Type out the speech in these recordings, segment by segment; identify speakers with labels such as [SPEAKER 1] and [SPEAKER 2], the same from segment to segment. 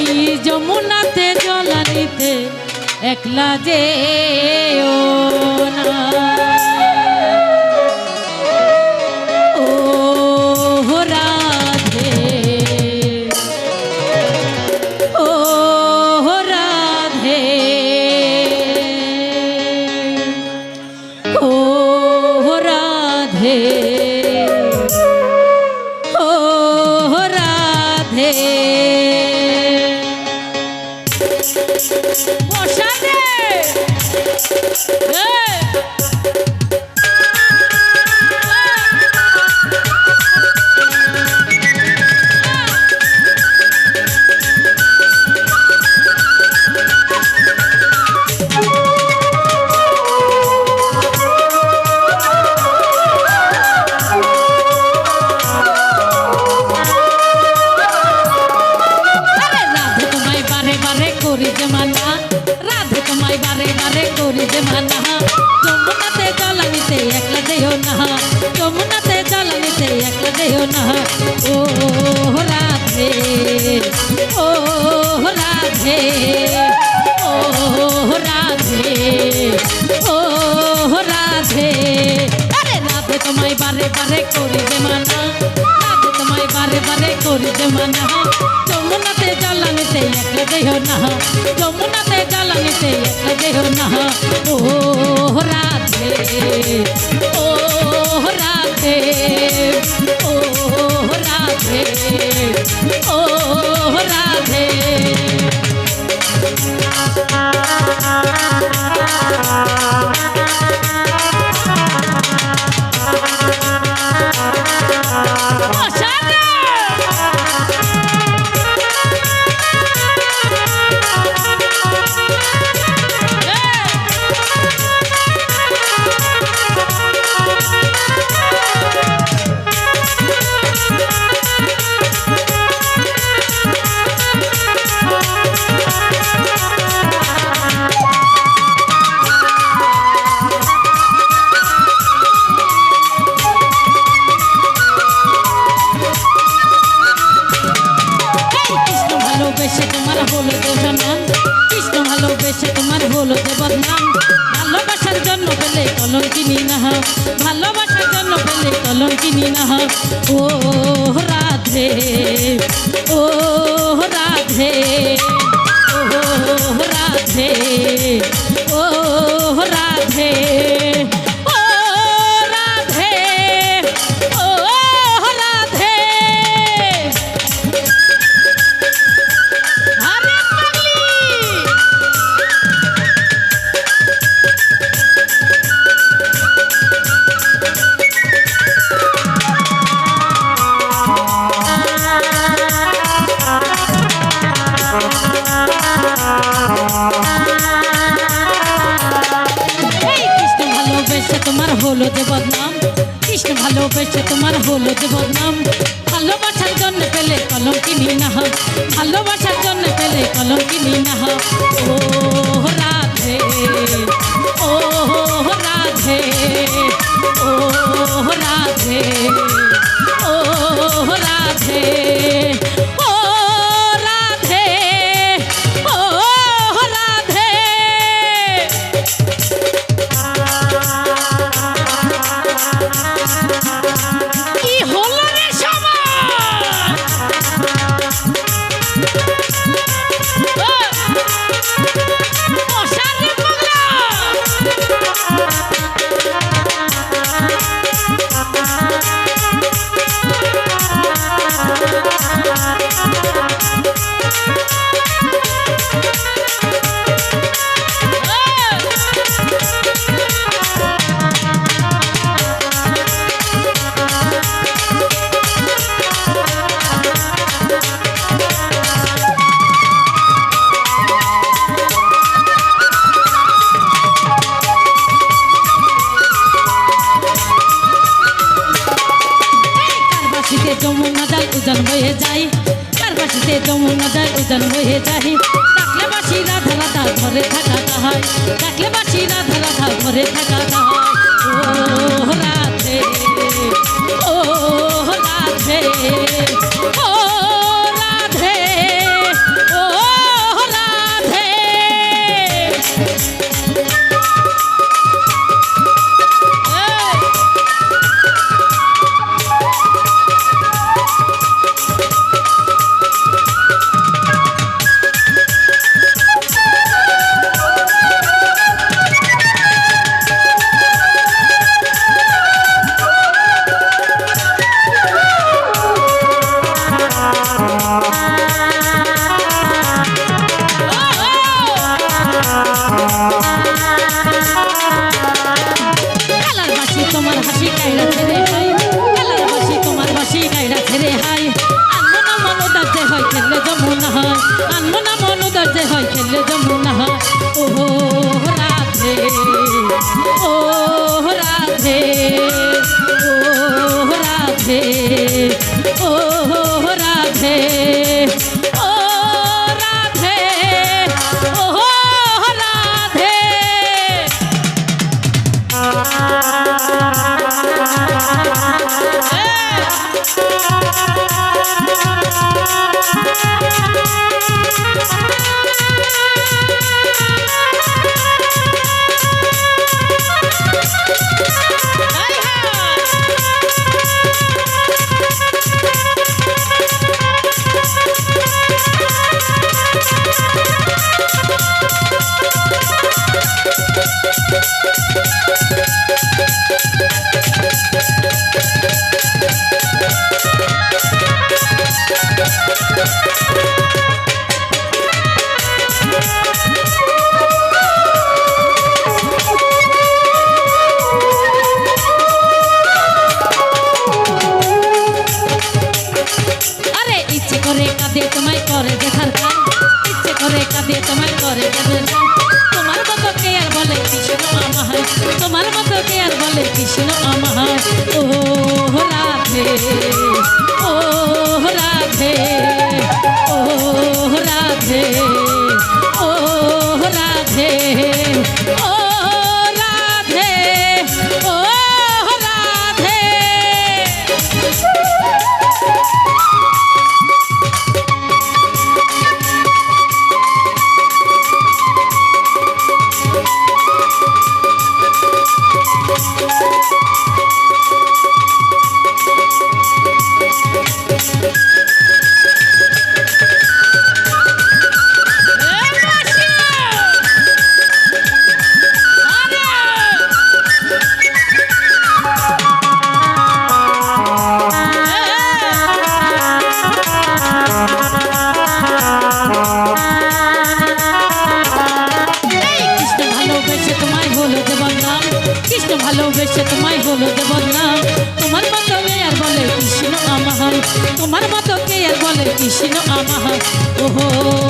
[SPEAKER 1] ওই যমুনাতে জলানিতে একলা যে ও না। মানা যমুনাতে জ্বালানিতে একলা দেহ না যমুনাতে জ্বালানিতে একলা দেহ না ও রাধে ও রাধে। Ooh. তোমার হলো যে বদনাম। কৃষ্ণ ভালোবেসে তোমার হলো যে বদনাম। ভালোবাসার জন্য পেলে কলম কিনি না ভালোবাসার জন্য পেলে কলম কিনি না ও রাধে। ও রাধে। ও রাধে। ও রাধে। যমুনা যায় উজান হয়ে যায়। ডাকলে বাসি রাধা রাধা ঘরে থাকা তাহায় ডাকলে বাসি রাধা রাধা ঘরে থাকা তাহায় ও রাধে ও রাধে, ও করতে হয়েছিল আমায় ও রাধে ও রাধে কৃষ্ণ আমা ওহো।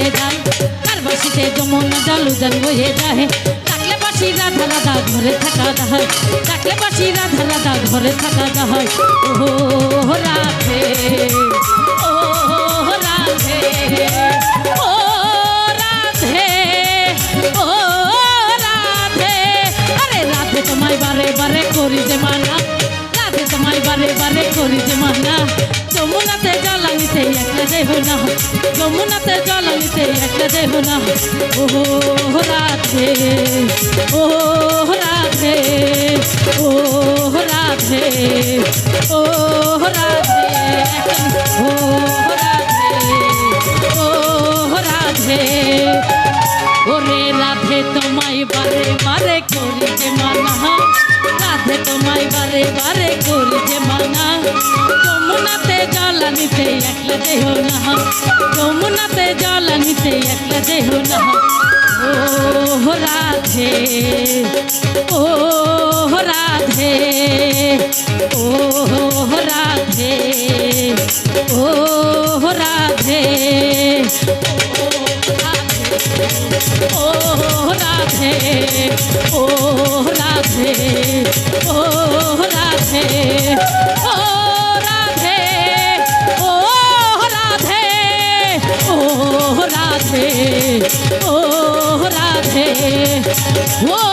[SPEAKER 1] বয়ে যায়। কারবাসিতে যমুনা জল উজান বয়ে যায়। ডাকলে বাসি রাধা রাধা ঘরে থাকা দাহায় ডাকলে বাসি রাধা রাধা ঘরে থাকা দাহায় ও রাধে ও রাধে ও রাধে ও রাধে। আরে রাধে তোমায় বারে বারে করি যে মানা। রাধে তোমায় বারে বারে করি যে মানা। যমুনাতে জল আনিতে একটা দেহ না। জল আনিতে একটা দেহ না ও রাধে ও রাধে ও রাধে ও রাধে। ও রাধে ও রাধে। ওরে রাধে তোমায় বারে বারে করি যে মানা রাধে তোমায় বারে বারে করি যে মানা। যমুনাতে জল আনিতে একলা দেহ না। যমুনাতে জল আনিতে একলা দেহ না। ও রাধে। ও রাধে। ও রাধে। ও রাধে। ও রাধে ও রাধে ও রাধে ও রাধে ও রাধে ও রাধে ও রাধে ও